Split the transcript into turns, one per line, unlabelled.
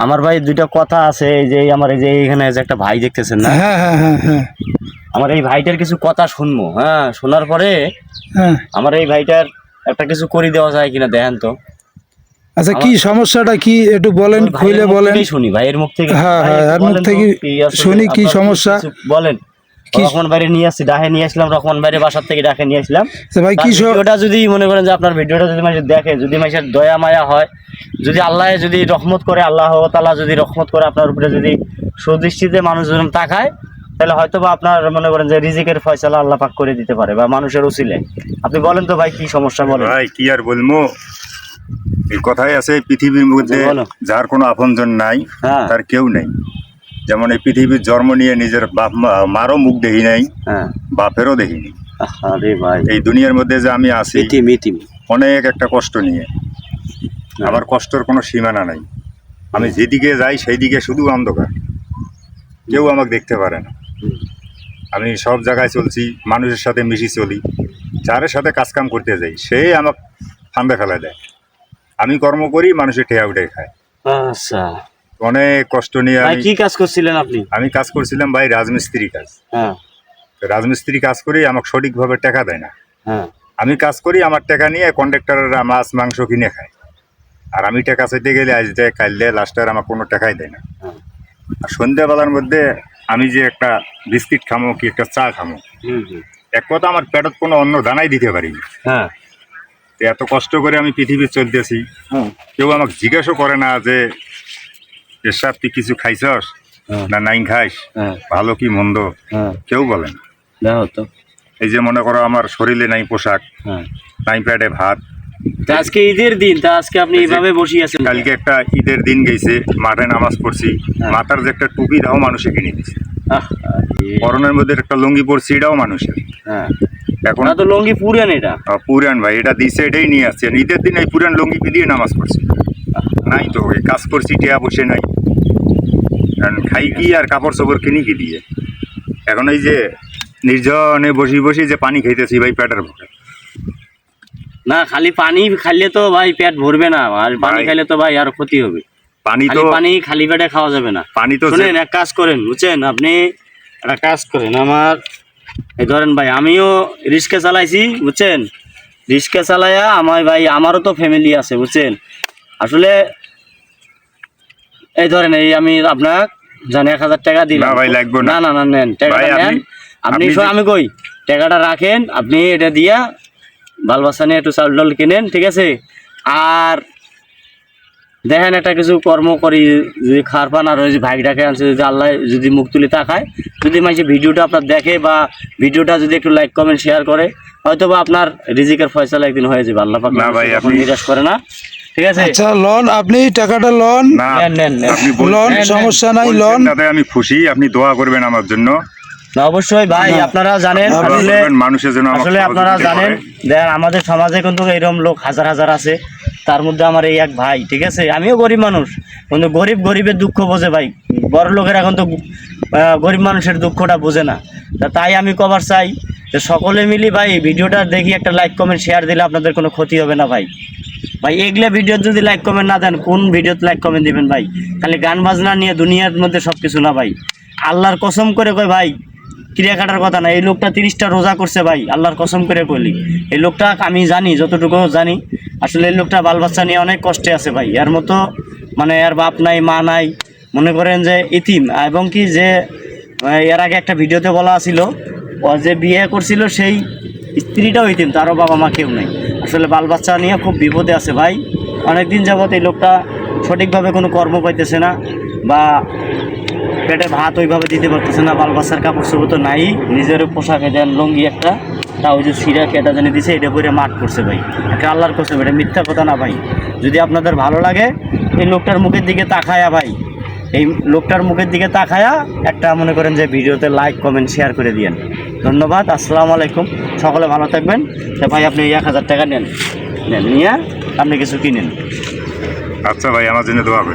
আমার ভাই দুইটা কথা আছে এই যে আমার এই যে এখানে যে একটা ভাই দেখতেছেন না?
হ্যাঁ হ্যাঁ হ্যাঁ হ্যাঁ।
আমার এই ভাইটার কিছু কথা শুনব হ্যাঁ? শোনার পরে
হ্যাঁ।
আমার এই ভাইটার একটা কিছু করে দেওয়া যায় কিনা দেখেন তো।
আচ্ছা কি সমস্যাটা কি? একটু বলেন খুলে বলেন।
শুনি ভাইয়ের মুখ থেকে।
হ্যাঁ, হ্যাঁ, মুখ থেকে শুনি কি সমস্যা?
বলেন। রহমান বাইরে নিয়ে আসছি ডাহে নিয়ে আসলাম রহমান বাইরে বাসার থেকে ডাকে নিয়ে আসলাম।
ভাই কি
ভিডিওটা যদি মনে করেন যে আপনার ভিডিওটা যদি মানুষ দেখে যদি মানুষের দয়া মায়া হয় যদি আল্লাহ যদি রহমত করে আল্লাহ তালা যদি রহমত করে আপনার উপরে যদি সুদৃষ্টিতে মানুষজন তাকায় তাহলে হয়তো বা আপনার মনে করেন যে রিজিকের ফয়সালা আল্লাহ পাক করে দিতে পারে বা মানুষের উচিলে। আপনি বলেন তো ভাই কি সমস্যা বলেন?
ভাই কি আর বলব? এই কথাই আছে পৃথিবীর মধ্যে যার কোনো আপনজন নাই
হ্যাঁ।
তার কেউ নেই। যেমন এই পৃথিবীর জন্ম নিয়ে নিজের বাপ মা- মারও মুখ দেখি নাই
হ্যাঁ।
বাপেরও দেখিনি। এই দুনিয়ার মধ্যে যে আমি আছি অনেক একটা কষ্ট নিয়ে। আমার কষ্টের কোনো সীমানা নাই। আমি যেদিকে যাই সেই দিকে শুধু অন্ধকার। কেউ আমাকে দেখতে পারে না। আমি সব জায়গায় চলছি মানুষের সাথে মিশি চলি। যার সাথে কাজকাম করতে যাই সে আমাকে ফান্দা ফেলা দেয়। আমি কর্ম করি মানুষের ঠেয়া উঠে খায়।
আচ্ছা।
অনেক কষ্ট নিয়ে আমি
কি কাজ করছিলেন আপনি?
আমি কাজ করছিলাম ভাই রাজমিস্ত্রি কাজ।
হ্যাঁ।
তো রাজমিস্ত্রি কাজ করি আমাকে সঠিকভাবে টাকা দেয় না।
হ্যাঁ।
আমি কাজ করি আমার টাকা নিয়ে কন্ট্রাক্টররা মাছ মাংস কিনে খায়। আর আমি টাকা চাইতে গেলে আজ দেয় কাল দেয় লাস্টার আমার কোনো টাকাই দেয় না।
হ্যাঁ।
আর সন্ধ্যাবেলার মধ্যে আমি যে একটা বিস্কিট খামো কি একটা চা খামো এক কথা আমার পেটত কোনো অন্য দানাই দিতে পারি না।
হ্যাঁ
এত কষ্ট করে আমি পৃথিবী চলতেছি। কেউ আমাকে জিজ্ঞাসা করে না যে এসব তুই কিছু খাইছস?
হ্যাঁ।
না নাই খাইস?
হ্যাঁ।
ভালো কি মন্দ?
হ্যাঁ।
কেউ বলে না।
তো।
এই যে মনে করো আমার শরীরে নাই পোশাক নাই প্যাডে ভাত।
আজকে ঈদের দিন তা আজকে আপনি এইভাবে বসে আছেন
কালকে একটা ঈদের দিন গেছে মাঠে নামাজ পড়ছি। মাথার যে একটা টুপি দাও মানুষে কিনে দিছে। করোনার মধ্যে একটা লুঙ্গি পরছি এটাও মানুষের। এখন
তো লঙ্গি পুরান এটা।
পুরান ভাই এটা দিছে এটাই নিয়ে আসছে। ঈদের দিন এই পুরান লুঙ্গি দিয়ে নামাজ পড়ছি। নাই তো এই কাজ করছি টিয়া বসে নাই। কারণ খাই কি আর কাপড় চোপড় কিনি কি দিয়ে? এখন এই যে নির্জনে বসি বসি যে পানি খাইতেছি ভাই পেটের ভোগে
না খালি পানি খাইলে তো ভাই পেট ভরবে না আর পানি খাইলে তো ভাই আর ক্ষতি হবে।
পানি তো
পানি খালি পেটে খাওয়া যাবে না।
পানি তো
শুনেন এক কাজ করেন বুঝছেন? আপনি একটা কাজ করেন আমার এই ধরেন ভাই আমিও রিক্সা চালাইছি বুঝছেন? রিক্সা চালাইয়া আমার ভাই আমারও তো ফ্যামিলি আছে বুঝছেন? আসলে এই ধরেন এই আমি আপনার জানি এক হাজার টাকা দিলাম।
না ভাই, লাগবে না।
না না নেন টাকাটা নেন।
আপনি-
আমি কই টাকাটা রাখেন আপনি এটা দিয়া বাল বাচ্চা নিয়ে একটু চাল ডাল কিনেন ঠিক আছে? আর দেখেন একটা কিছু কর্ম করি যদি খার পান আর ওই যে ভাইটাকে আনছে যদি আল্লাহ যদি মুখ তুলে তাকায় যদি মানুষ ভিডিওটা আপনার দেখে বা ভিডিওটা যদি একটু লাইক কমেন্ট শেয়ার করে হয়তো বা আপনার রিজিকের ফয়সালা একদিন হয়ে যাবে আল্লাহ পাক
না ভাই, আপনি-
নিরাশ করে না। ঠিক আছে?
আচ্ছা লন আপনি টাকাটা লন
না
নেন, নেন, নেন।
আপনি বলছেন-
সমস্যা নাই লন
আমি খুশি আপনি দোয়া করবেন আমার জন্য।
না অবশ্যই ভাই আপনারা জানেন আসলে
মানুষের জন্য
আসলে আপনারা জানেন দেখেন আমাদের সমাজে কিন্তু এরকম লোক হাজার হাজার আছে। তার মধ্যে আমার এই এক ভাই ঠিক আছে? আমিও গরিব মানুষ। কিন্তু গরিব গরিবের দুঃখ বোঝে ভাই। বড় লোকের এখন তো আহ, গরিব মানুষের দুঃখটা বোঝে না। তাই আমি কবার চাই যে সকলে মিলি ভাই ভিডিওটা দেখি একটা লাইক কমেন্ট শেয়ার দিলে আপনাদের কোনো ক্ষতি হবে না ভাই। ভাই, এগুলা ভিডিও যদি লাইক কমেন্ট না দেন, কোন ভিডিওতে লাইক কমেন্ট দিবেন ভাই? খালি গান বাজনা নিয়ে দুনিয়ার মধ্যে সব কিছু না ভাই। আল্লাহর কসম করে কয় ভাই ক্রিয়া কাটার কথা না, এই লোকটা তিরিশটা রোজা করছে ভাই, আল্লাহর কসম করে কইলি এই লোকটা আমি জানি, যতটুকু জানি, আসলে এই লোকটা বাল বাচ্চা নিয়ে অনেক কষ্টে আছে ভাই। এর মতো মানে এর বাপ নাই, মা নাই, মনে করেন যে ইতিম। এবং কি যে এর আগে একটা ভিডিওতে বলা ছিল ও যে বিয়ে করছিল সেই স্ত্রীটাও ইতিম, তারও বাবা মা কেউ নেই। আসলে বাল বাচ্চা নিয়ে খুব বিপদে আছে ভাই। অনেক দিন যাবত এই লোকটা সঠিকভাবে কোনো কর্ম পাইতেছে না বা পেটে ভাত ওইভাবে দিতে পারতেছে না, বাল বাচ্চার কাপড় চোপড় তো নাই নিজের পোশাকে দেন লুঙ্গি একটা, তা ওই যে সিরা কেটা জানি দিছে, এটা পরে মাঠ করছে ভাই। এটা আল্লাহর করছে এটা মিথ্যা কথা না ভাই। যদি আপনাদের ভালো লাগে, এই লোকটার মুখের দিকে তাকায়া ভাই, এই লোকটার মুখের দিকে তাকায়া একটা মনে করেন যে ভিডিওতে লাইক কমেন্ট শেয়ার করে দিয়েন। ধন্যবাদ, আসসালামু আলাইকুম। সকলে ভালো থাকবেন। তা ভাই, আপনি এক হাজার টাকা নেন। নেন, নিয়ে আপনি কিছু কিনেন।
আচ্ছা ভাই, আমার জন্য করেন